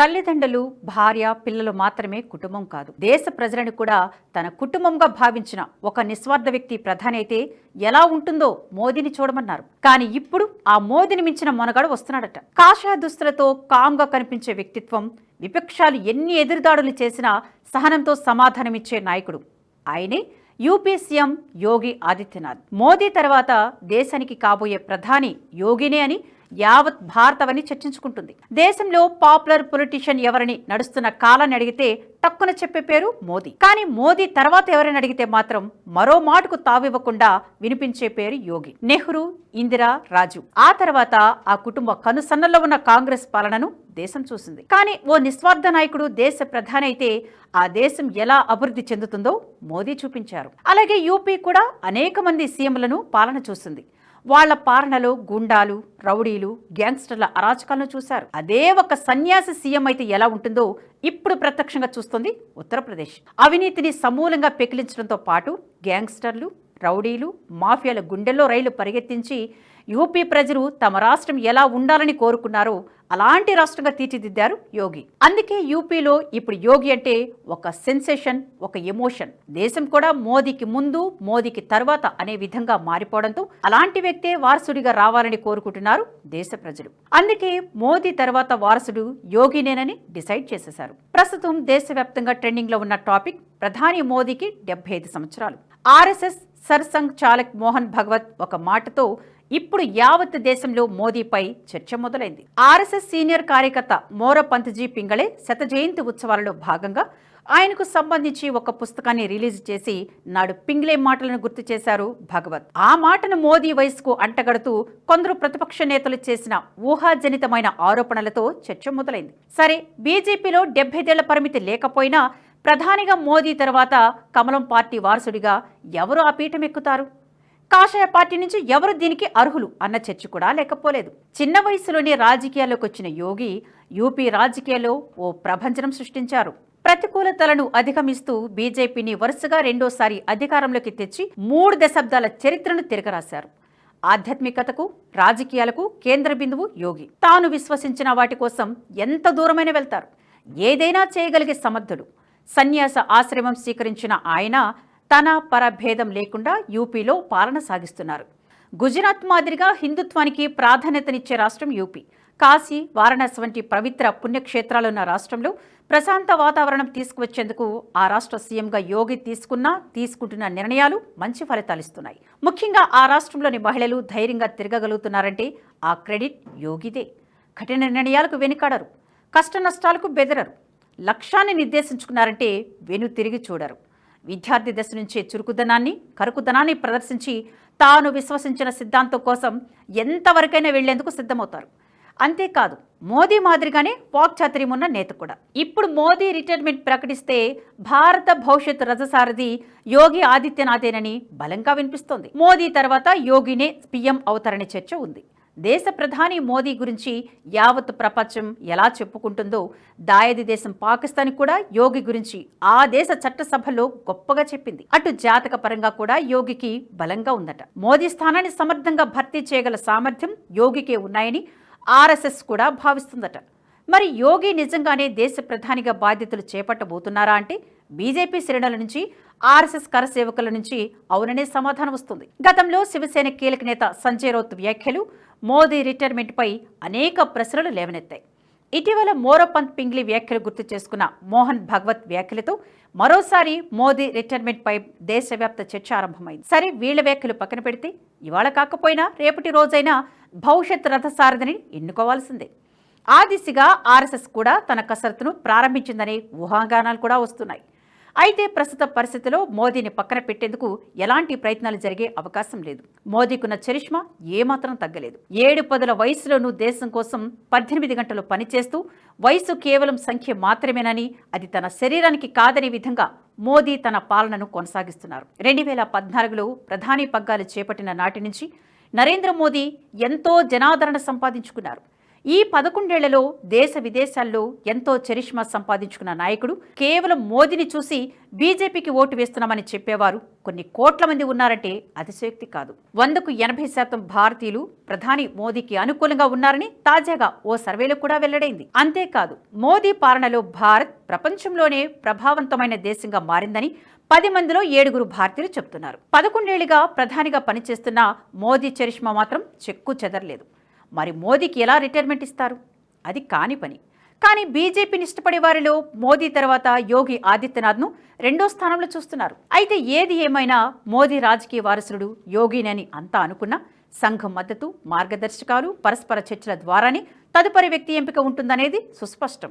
తల్లిదండ్రులు భార్య పిల్లలు మాత్రమే కుటుంబం కాదు. దేశ ప్రజలను కూడా తన కుటుంబంగా భావించిన ఒక నిస్వార్థ వ్యక్తి ప్రధాని అయితే ఎలా ఉంటుందో మోదీని చూడమన్నారు. కానీ ఇప్పుడు ఆ మోదీని మించిన మొనగాడు వస్తున్నాడట. కాషాయ దుస్తులతో కామ్గా కనిపించే వ్యక్తిత్వం విపక్షాలు ఎన్ని ఎదురుదాడులు చేసినా సహనంతో సమాధానమిచ్చే నాయకుడు ఆయనే యూపీ సీఎం యోగి ఆదిత్యనాథ్. మోదీ తర్వాత దేశానికి కాబోయే ప్రధాని యోగినే అని యావత్ భారతవని చర్చించుకుంటుంది. దేశంలో పాపులర్ పొలిటీషియన్ ఎవరని నడుస్తున్న కాలాన్ని అడిగితే టక్కున చెప్పే పేరు మోదీ. కానీ మోదీ తర్వాత ఎవరైనా అడిగితే మాత్రం మరో మాటకు తావివ్వకుండా వినిపించే పేరు యోగి. నెహ్రూ ఇందిరా రాజు. ఆ తర్వాత ఆ కుటుంబ కనుసన్నల్లో ఉన్న కాంగ్రెస్ పాలనను దేశం చూసింది. కానీ ఓ నిస్వార్థ నాయకుడు దేశ ప్రధాని అయితే ఆ దేశం ఎలా అభివృద్ధి చెందుతుందో మోదీ చూపించారు. అలాగే యూపీ కూడా అనేక మంది సీఎంలను పాలన చూసింది. వాళ్ళ పాలనలో గుండాలు రౌడీలు గ్యాంగ్స్టర్ల అరాచకాలను చూశారు. అదే ఒక సన్యాసి సీఎం అయితే ఎలా ఉంటుందో ఇప్పుడు ప్రత్యక్షంగా చూస్తుంది ఉత్తరప్రదేశ్. అవినీతిని సమూలంగా పెకిలించడంతో పాటు గ్యాంగ్స్టర్లు రౌడీలు మాఫియాల గుండెల్లో రైలు పరిగెత్తించి యూపీ ప్రజలు తమ రాష్ట్రం ఎలా ఉండాలని కోరుకున్నారో అలాంటి రాష్ట్రంగా తీర్చిదిద్దారు యోగి. అందుకే యూపీలో ఇప్పుడు యోగి అంటే ఒక సెన్సేషన్ ఒక ఎమోషన్. దేశం కూడా మోదీకి ముందు మోదీకి తర్వాత అనే విధంగా మారిపోవడంతో అలాంటి వ్యక్తే వారసుడిగా రావాలని కోరుకుంటున్నారు దేశ ప్రజలు. అందుకే మోదీ తర్వాత వారసుడు యోగినేనని డిసైడ్ చేసేశారు. ప్రస్తుతం దేశవ్యాప్తంగా ట్రెండింగ్లో ఉన్న టాపిక్ ప్రధాని మోదీకి డెబ్బై ఐదు సంవత్సరాలు. ఆర్ఎస్ఎస్ సర్సంఘ్ చాలక్ మోహన్ భగవత్ ఒక మాటతో ఇప్పుడు యావత్ దేశంలో మోదీపై చర్చ మొదలైంది. ఆర్ఎస్ఎస్ సీనియర్ కార్యకర్త మోర పంత్జీ పింగళే శత జయంతి ఉత్సవాలలో భాగంగా ఆయనకు సంబంధించి ఒక పుస్తకాన్ని రిలీజ్ చేసి నాడు పింగ్లే మాటలను గుర్తు చేశారు భగవత్. ఆ మాటను మోదీ వయసుకు అంటగడుతూ కొందరు ప్రతిపక్ష నేతలు చేసిన ఊహాజనితమైన ఆరోపణలతో చర్చ మొదలైంది. సరే బీజేపీలో డెబ్బైదేళ్ళ పరిమితి లేకపోయినా ప్రధానిగా మోదీ తర్వాత కమలం పార్టీ వారసుడిగా ఎవరు ఆ పీఠం ఎక్కుతారు కాషాయ పార్టీ నుంచి ఎవరు దీనికి అర్హులు అన్న చర్చ కూడా లేకపోలేదు. చిన్న వయసులోనే రాజకీయాల్లోకి వచ్చిన యోగి యూపీ రాజకీయాల్లో ఓ ప్రభంజనం సృష్టించారు. ప్రతికూలతలను అధిగమిస్తూ బీజేపీని వరుసగా రెండోసారి అధికారంలోకి తెచ్చి మూడు దశాబ్దాల చరిత్రను తిరగరాశారు. ఆధ్యాత్మికతకు రాజకీయాలకు కేంద్ర బిందువు యోగి. తాను విశ్వసించిన వాటి కోసం ఎంత దూరమైన వెళ్తారు. ఏదైనా చేయగలిగే సమర్థుడు సన్యాస ఆశ్రమం స్వీకరించిన ఆయన తన పరభేదం లేకుండా యూపీలో పాలన సాగిస్తున్నారు. గుజరాత్ మాదిరిగా హిందుత్వానికి ప్రాధాన్యతనిచ్చే రాష్ట్రం యూపీ. కాశీ వారణాసి వంటి పవిత్ర పుణ్యక్షేత్రాలున్న రాష్ట్రంలో ప్రశాంత వాతావరణం తీసుకువచ్చేందుకు ఆ రాష్ట్ర సీఎంగా యోగి తీసుకున్న తీసుకుంటున్న నిర్ణయాలు మంచి ఫలితాలిస్తున్నాయి ముఖ్యంగా ఆ రాష్ట్రంలోని మహిళలు ధైర్యంగా తిరగగలుగుతున్నారంటే ఆ క్రెడిట్ యోగిదే. కఠిన నిర్ణయాలకు వెనుకాడరు. కష్ట నష్టాలకు బెదరరు. లక్ష్యాన్ని నిర్దేశించుకున్నారంటే వెను తిరిగి చూడరు. విద్యార్థి దశ నుంచే చురుకుదనాన్ని కరుకుదనాన్ని ప్రదర్శించి తాను విశ్వసించిన సిద్ధాంతం కోసం ఎంతవరకైనా వెళ్ళేందుకు సిద్ధమవుతారు. అంతేకాదు మోదీ మాదిరిగానే వాక్చాతుర్యం ఉన్న నేత కూడా. ఇప్పుడు మోదీ రిటైర్మెంట్ ప్రకటిస్తే భారత భవిష్యత్ రజసారథి యోగి ఆదిత్యనాథేనని బలంగా వినిపిస్తోంది. మోదీ తర్వాత యోగినే పీఎం అవుతారనే చర్చ ఉంది. దేశ ప్రధాని మోదీ గురించి యావత్ ప్రపంచం ఎలా చెప్పుకుంటుందో దాయది దేశం పాకిస్తాన్ కూడా యోగి గురించి ఆ దేశ చట్టసభలో గొప్పగా చెప్పింది. అటు జాతక పరంగా కూడా యోగికి బలంగా ఉందట. మోదీ స్థానాన్ని సమర్థంగా భర్తీ చేయగల సామర్థ్యం యోగికే ఉన్నాయని ఆర్ఎస్ఎస్ కూడా భావిస్తుందట. మరి యోగి నిజంగానే దేశ ప్రధానిగా బాధ్యతలు చేపట్టబోతున్నారా అంటే బీజేపీ శ్రేణుల నుంచి ఆర్ఎస్ఎస్ కరసేవకుల నుంచి అవుననే సమాధానం వస్తుంది. గతంలో శివసేన కీలక నేత సంజయ్ రౌత్ వ్యాఖ్యలు మోదీ రిటైర్మెంట్పై అనేక ప్రశ్నలు లేవనెత్తాయి. ఇటీవల మోరోపంత్ పింగ్లీ వ్యాఖ్యలు గుర్తు చేసుకున్న మోహన్ భగవత్ వ్యాఖ్యలతో మరోసారి మోదీ రిటైర్మెంట్పై దేశవ్యాప్త చర్చ ఆరంభమైంది. సరే వీళ్ళ వ్యాఖ్యలు పక్కన పెడితే ఇవాళ కాకపోయినా రేపటి రోజైనా భవిష్యత్ రథసారథిని ఎన్నుకోవాల్సిందే. ఆ దిశగా ఆర్ఎస్ఎస్ కూడా తన కసరత్తును ప్రారంభించిందనే ఊహాగానాలు కూడా వస్తున్నాయి. అయితే ప్రస్తుత పరిస్థితిలో మోదీని పక్కన పెట్టేందుకు ఎలాంటి ప్రయత్నాలు జరిగే అవకాశం లేదు. మోదీకున్న చరిష్మా ఏమాత్రం తగ్గలేదు. ఏడు పదుల వయసులోనూ దేశం కోసం పద్దెనిమిది గంటలు పనిచేస్తూ వయసు కేవలం సంఖ్య మాత్రమేనని అది తన శరీరానికి కాదనే విధంగా మోదీ తన పాలనను కొనసాగిస్తున్నారు. రెండు వేల పద్నాలుగులో ప్రధాని పగ్గాలు చేపట్టిన నాటి నుంచి నరేంద్ర మోదీ ఎంతో జనాదరణ సంపాదించుకున్నారు. ఈ పదకొండేళ్ళలో దేశ విదేశాల్లో ఎంతో చరిష్మా సంపాదించుకున్న నాయకుడు కేవలం మోదీని చూసి బీజేపీకి ఓటు వేస్తున్నామని చెప్పేవారు. కొన్ని కోట్ల మంది ఉన్నారంటే అతిశయోక్తి కాదు. వందకు ఎనభై శాతం భారతీయులు ప్రధాని మోదీకి అనుకూలంగా ఉన్నారని తాజాగా ఓ సర్వేలో కూడా వెల్లడైంది. అంతేకాదు మోదీ పాలనలో భారత్ ప్రపంచంలోనే ప్రభావవంతమైన దేశంగా మారిందని పది మందిలో ఏడుగురు భారతీయులు చెబుతున్నారు. పదకొండేళ్ళుగా ప్రధానిగా పనిచేస్తున్న మోదీ చరిష్మా మాత్రం చెక్కు చెదరలేదు. మరి మోదీకి ఎలా రిటైర్మెంట్ ఇస్తారు? అది కాని పని. కానీ బీజేపీని ఇష్టపడే వారిలో మోదీ తర్వాత యోగి ఆదిత్యనాథ్ను రెండో స్థానంలో చూస్తున్నారు. అయితే ఏది ఏమైనా మోదీ రాజకీయ వారసుడు యోగినని అంతా అనుకున్నా సంఘం మద్దతు మార్గదర్శకాలు పరస్పర చర్చల ద్వారానే తదుపరి వ్యక్తి ఎంపిక ఉంటుందనేది సుస్పష్టం.